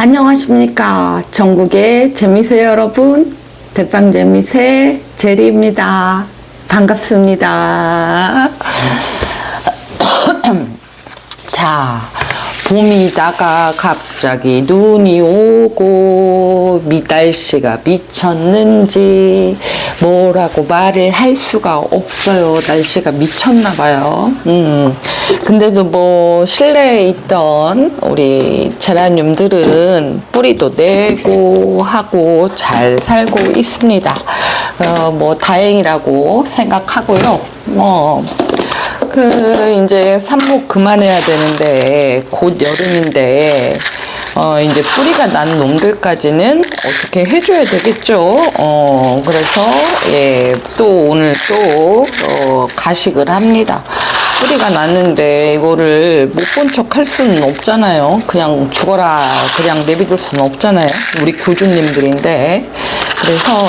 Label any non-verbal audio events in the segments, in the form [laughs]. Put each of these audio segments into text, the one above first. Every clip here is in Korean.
안녕하십니까. 전국의 재미새 여러분. 대빵 재미새 제리입니다. 반갑습니다. [laughs] 자, 봄이다가 갑자기 눈이 오고 미달씨가 미쳤는지 뭐라고 말을 할 수가 없어요. 날씨가 미쳤나 봐요. 음. 근데도 뭐 실내에 있던 우리 제라늄들은 뿌리도 내고 하고 잘 살고 있습니다. 어, 뭐 다행이라고 생각하고요. 뭐그 이제 삽목 그만해야 되는데 곧 여름인데 어 이제 뿌리가 난 놈들까지는 어떻게 해줘야 되겠죠. 어 그래서 예 또 오늘 또 어 가식을 합니다. 뿌리가 났는데 이거를 못 본 척 할 수는 없잖아요. 그냥 죽어라 그냥 내비둘 수는 없잖아요. 우리 교주님들인데 그래서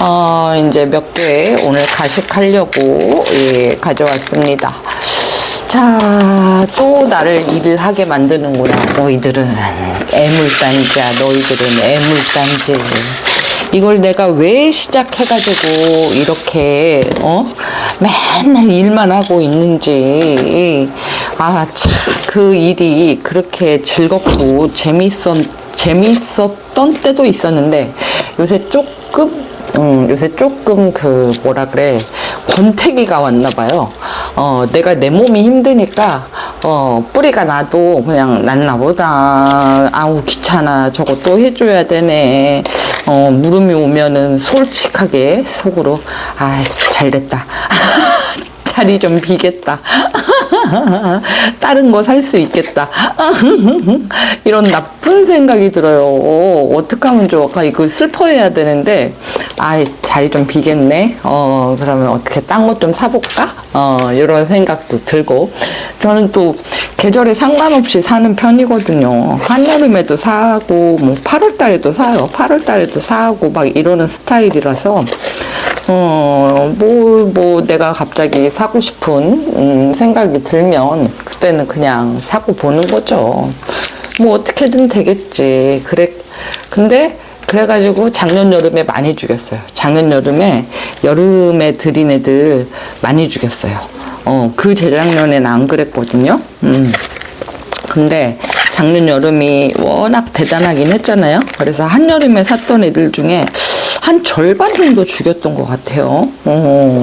어, 이제 몇 개 오늘 가식하려고 예, 가져왔습니다. 자, 또 나를 일을 하게 만드는구나. 너희들은 애물단지야. 너희들은 애물단지. 이걸 내가 왜 시작해가지고 이렇게 어 맨날 일만 하고 있는지 아 참 그 일이 그렇게 즐겁고 재밌었 재밌었던 때도 있었는데 요새 조금 음, 요새 조금 그 뭐라 그래 권태기가 왔나 봐요. 어, 내가 내 몸이 힘드니까 어, 뿌리가 나도 그냥 났나 보다. 아우 귀찮아. 저거 또 해줘야 되네. 어, 물음이 오면은 솔직하게 속으로 아 잘됐다. [laughs] 자리 좀 비겠다. [laughs] 다른 거 살 수 있겠다. [laughs] 이런 나쁜 생각이 들어요. 어떻게 하면 좋을까? 이거 슬퍼해야 되는데, 아, 자리 좀 비겠네. 어, 그러면 어떻게 딴 것 좀 사볼까? 어, 이런 생각도 들고. 저는 또 계절에 상관없이 사는 편이거든요. 한여름에도 사고, 뭐 8월 달에도 사요. 8월 달에도 사고, 막 이러는 스타일이라서, 어, 뭐, 뭐, 내가 갑자기 사고 싶은, 음, 생각이 들면, 그때는 그냥 사고 보는 거죠. 뭐, 어떻게든 되겠지. 그래, 근데, 그래가지고 작년 여름에 많이 죽였어요. 작년 여름에, 여름에 들인 애들 많이 죽였어요. 어, 그 재작년에는 안 그랬거든요. 음. 근데 작년 여름이 워낙 대단하긴 했잖아요. 그래서 한여름에 샀던 애들 중에 한 절반 정도 죽였던 것 같아요. 어,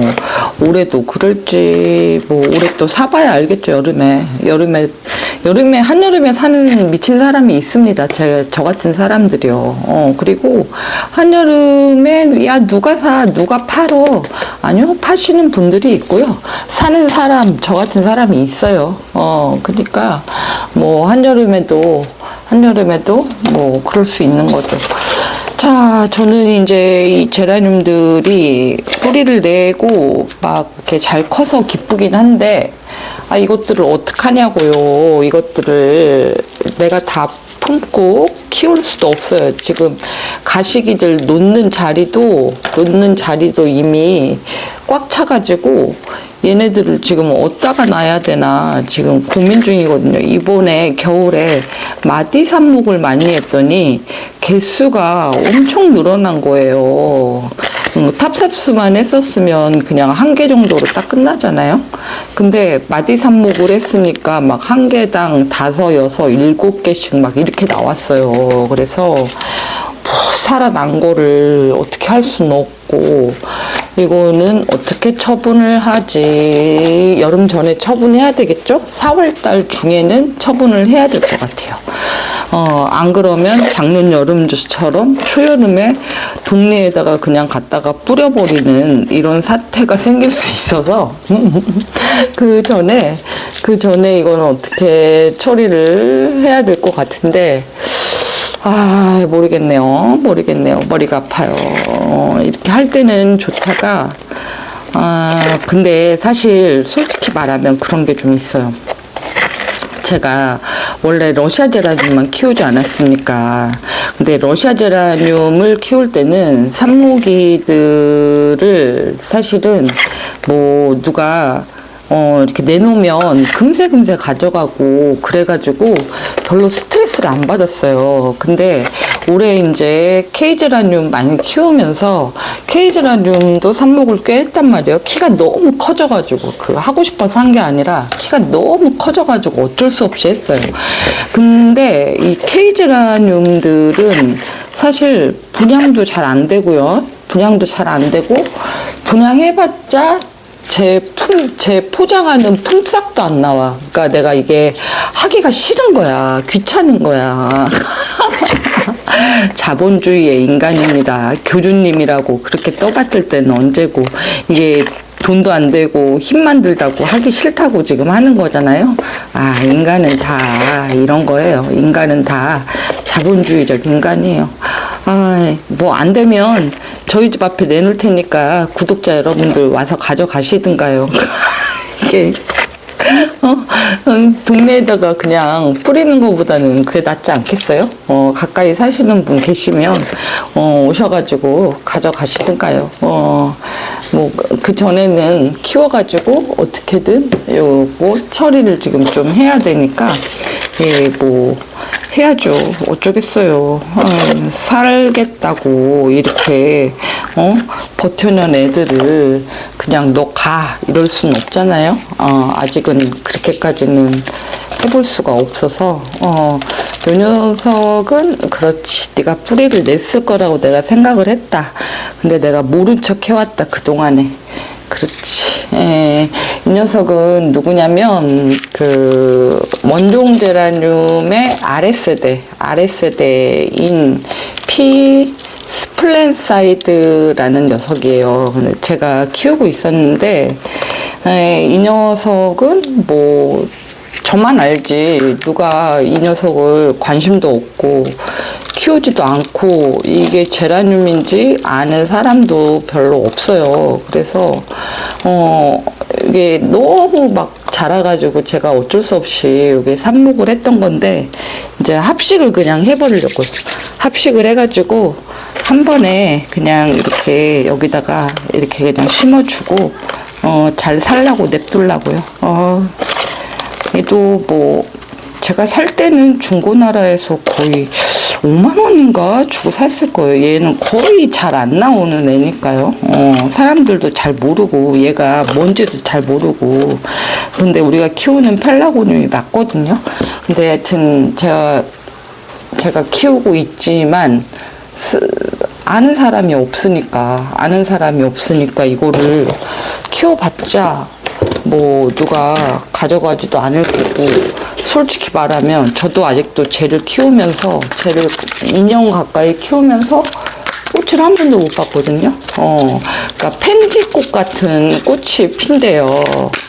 올해도 그럴지 뭐 올해 또 사봐야 알겠죠 여름에 여름에 여름에 한여름에 사는 미친 사람이 있습니다. 제, 저 같은 사람들이요. 어, 그리고 한여름에 야 누가 사 누가 팔어 아니요 파시는 분들이 있고요. 사는 사람 저 같은 사람이 있어요. 어, 그러니까 뭐 한여름에도 한여름에도 뭐 그럴 수 있는 거죠. 자, 저는 이제 이 제라늄들이 뿌리를 내고 막 이렇게 잘 커서 기쁘긴 한데, 아, 이것들을 어떡하냐고요. 이것들을 내가 다 품고 키울 수도 없어요. 지금 가시기들 놓는 자리도, 놓는 자리도 이미 꽉 차가지고, 얘네들을 지금 어디다가 놔야 되나 지금 고민 중이거든요. 이번에 겨울에 마디 삽목을 많이 했더니 개수가 엄청 늘어난 거예요. 음, 탑삽수만 했었으면 그냥 한 개 정도로 딱 끝나잖아요. 근데 마디 삽목을 했으니까 막 한 개당 다섯, 여섯, 일곱 개씩 막 이렇게 나왔어요. 그래서 살아난 거를 어떻게 할 수는 없고 이거는 어떻게 처분을 하지 여름 전에 처분해야 되겠죠 4월달 중에는 처분을 해야 될 것 같아요 어, 안 그러면 작년 여름처럼 초여름에 동네에다가 그냥 갖다가 뿌려버리는 이런 사태가 생길 수 있어서 [laughs] 그 전에 그 전에 이거는 어떻게 처리를 해야 될 것 같은데 아, 모르겠네요. 모르겠네요. 머리가 아파요. 어, 이렇게 할 때는 좋다가, 아, 근데 사실 솔직히 말하면 그런 게 좀 있어요. 제가 원래 러시아 제라늄만 키우지 않았습니까? 근데 러시아 제라늄을 키울 때는 산모기들을 사실은 뭐 누가 어, 이렇게 내놓으면 금세 금세 가져가고 그래가지고 별로 스트레스를 안 받았어요. 근데 올해 이제 케이제라늄 많이 키우면서 케이제라늄도 삽목을 꽤 했단 말이에요. 키가 너무 커져가지고 그 하고 싶어서 한 게 아니라 키가 너무 커져가지고 어쩔 수 없이 했어요. 근데 이 케이제라늄들은 사실 분양도 잘 안 되고요. 분양도 잘 안 되고 분양해봤자 제 품, 제 포장하는 품삯도 안 나와. 그러니까 내가 이게 하기가 싫은 거야. 귀찮은 거야. 자본주의의 인간입니다. 교주님이라고 그렇게 떠받들 때는 언제고 이게 돈도 안 되고 힘만 들다고 하기 싫다고 지금 하는 거잖아요. 아, 인간은 다 이런 거예요. 인간은 다 자본주의적 인간이에요. 아, 뭐 안 되면 저희 집 앞에 내놓을 테니까 구독자 여러분들 와서 가져가시든가요. [laughs] 이게 어, 음, 동네에다가 그냥 뿌리는 것보다는 그게 낫지 않겠어요? 어, 가까이 사시는 분 계시면, 어, 오셔가지고 가져가시든가요. 어, 뭐, 그 전에는 키워가지고 어떻게든 요거 처리를 지금 좀 해야 되니까, 예, 뭐, 해야죠. 어쩌겠어요. 어, 살겠다고 이렇게 어? 버텨낸 애들을 그냥 너 가 이럴 순 없잖아요. 어, 아직은 그렇게까지는 해볼 수가 없어서 어, 요 녀석은 그렇지 네가 뿌리를 냈을 거라고 내가 생각을 했다. 근데 내가 모른 척 해왔다 그 동안에. 그렇지. 예, 이 녀석은 누구냐면 그 원종 제라늄의 아랫세대, 아랫세대인 피 스플렌사이드라는 녀석이에요. 제가 키우고 있었는데 예, 이 녀석은 뭐 저만 알지 누가 이 녀석을 관심도 없고 키우지도 않고 이게 제라늄인지 아는 사람도 별로 없어요. 그래서 어 이게 너무 막 자라가지고 제가 어쩔 수 없이 여기 삽목을 했던 건데 이제 합식을 그냥 해버리려고요. 합식을 해가지고 한 번에 그냥 이렇게 여기다가 이렇게 그냥 심어주고 어 잘 살라고 냅둘라고요. 어 얘도 뭐 제가 살 때는 중고나라에서 거의 5만 원인가 주고 샀을 거예요. 얘는 거의 잘 안 나오는 애니까요. 어, 사람들도 잘 모르고 얘가 뭔지도 잘 모르고 근데 우리가 키우는 펠라고늄이 맞거든요. 근데 하여튼 제가 제가 키우고 있지만 스- 아는 사람이 없으니까 아는 사람이 없으니까 이거를 키워봤자 뭐 누가 가져가지도 않을 거고 솔직히 말하면 저도 아직도 쟤를 키우면서 쟤를 2년 가까이 키우면서 꽃을 한 번도 못 봤거든요. 어, 그러니까 펜지꽃 같은 꽃이 핀대요.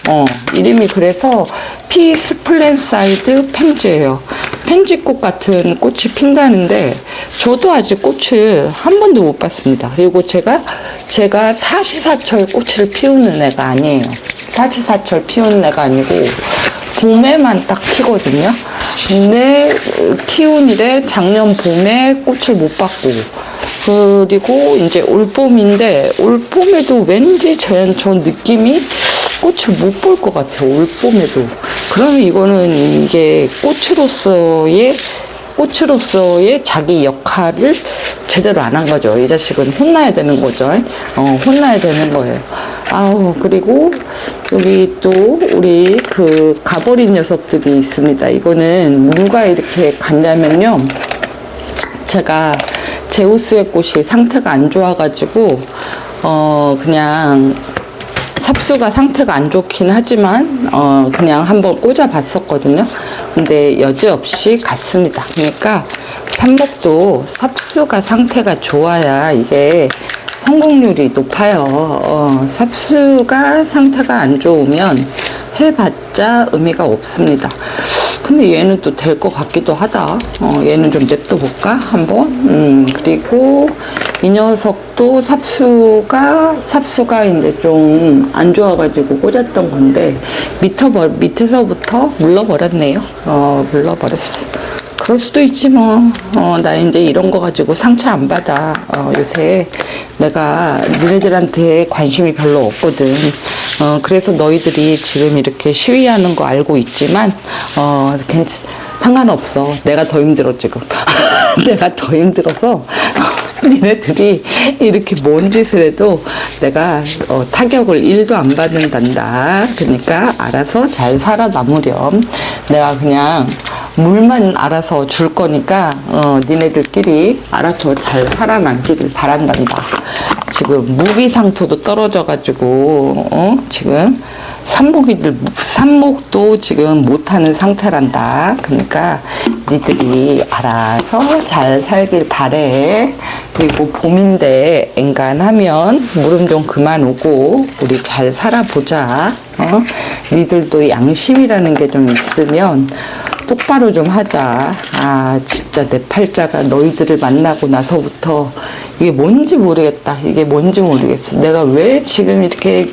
어, 이름이 그래서 피 스플렌사이드 펜지예요. 펜지꽃 같은 꽃이 핀다는데 저도 아직 꽃을 한 번도 못 봤습니다. 그리고 제가 제가 사시사철 꽃을 피우는 애가 아니에요. 사시사철 피우는 애가 아니고 봄에만 딱 피거든요. 근데 키운 이래 작년 봄에 꽃을 못 봤고 그리고 이제 올봄인데 올봄에도 왠지 저, 저 느낌이 꽃을 못 볼 것 같아요. 올봄에도. 그러면 이거는 이게 꽃으로서의 꽃으로서의 자기 역할을 제대로 안 한 거죠. 이 자식은 혼나야 되는 거죠. 어, 혼나야 되는 거예요. 아우, 그리고 여기 또 우리 그 가버린 녀석들이 있습니다. 이거는 누가 이렇게 갔냐면요. 제가 제우스의 꽃이 상태가 안 좋아가지고 어 그냥 삽수가 상태가 안 좋긴 하지만 어 그냥 한번 꽂아 봤었거든요. 근데 여지없이 갔습니다. 그러니까 삼복도 삽수가 상태가 좋아야 이게 성공률이 높아요. 어, 삽수가 상태가 안 좋으면 해봤자 의미가 없습니다. 근데 얘는 또 될 것 같기도 하다. 어, 얘는 좀 냅둬 볼까? 한번. 음, 그리고 이 녀석도 삽수가, 삽수가 이제 좀 안 좋아가지고 꽂았던 건데, 밑에서부터 물러버렸네요. 어, 물러버렸어. 그럴 수도 있지 뭐. 어, 나 이제 이런 거 가지고 상처 안 받아. 어, 요새 내가 너네들한테 관심이 별로 없거든. 어, 그래서 너희들이 지금 이렇게 시위하는 거 알고 있지만, 어, 괜찮, 상관없어. 내가 더 힘들어, 지금. [laughs] 내가 더 힘들어서. [laughs] 니네들이 이렇게 뭔 짓을 해도 내가 어, 타격을 1도 안 받는단다. 그러니까 알아서 잘 살아남으렴. 내가 그냥 물만 알아서 줄 거니까 어, 니네들끼리 알아서 잘 살아남기를 바란단다. 지금 무비상토도 떨어져가지고 어? 지금 산목이들 산목도 지금 못하는 상태란다. 그러니까 니들이 알아서 잘 살길 바래. 그리고 봄인데 엔간하면 물음 좀 그만 오고 우리 잘 살아보자. 어? 니들도 양심이라는 게 좀 있으면 똑바로 좀 하자. 아, 진짜 내 팔자가 너희들을 만나고 나서부터 이게 뭔지 모르겠다. 이게 뭔지 모르겠어. 내가 왜 지금 이렇게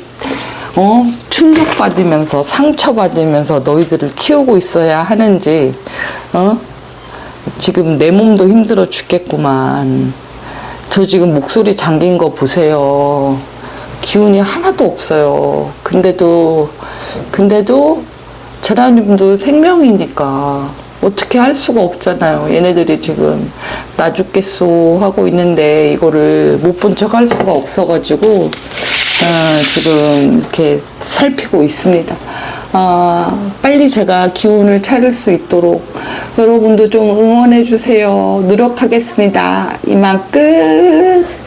어, 충격받으면서 상처받으면서 너희들을 키우고 있어야 하는지, 어? 지금 내 몸도 힘들어 죽겠구만. 저 지금 목소리 잠긴 거 보세요. 기운이 하나도 없어요. 근데도, 근데도 제라늄도 생명이니까 어떻게 할 수가 없잖아요. 얘네들이 지금 나 죽겠소 하고 있는데 이거를 못 본 척 할 수가 없어가지고 어, 지금 이렇게 살피고 있습니다. 아, 빨리 제가 기운을 차릴 수 있도록 여러분도 좀 응원해 주세요. 노력하겠습니다. 이만 끝.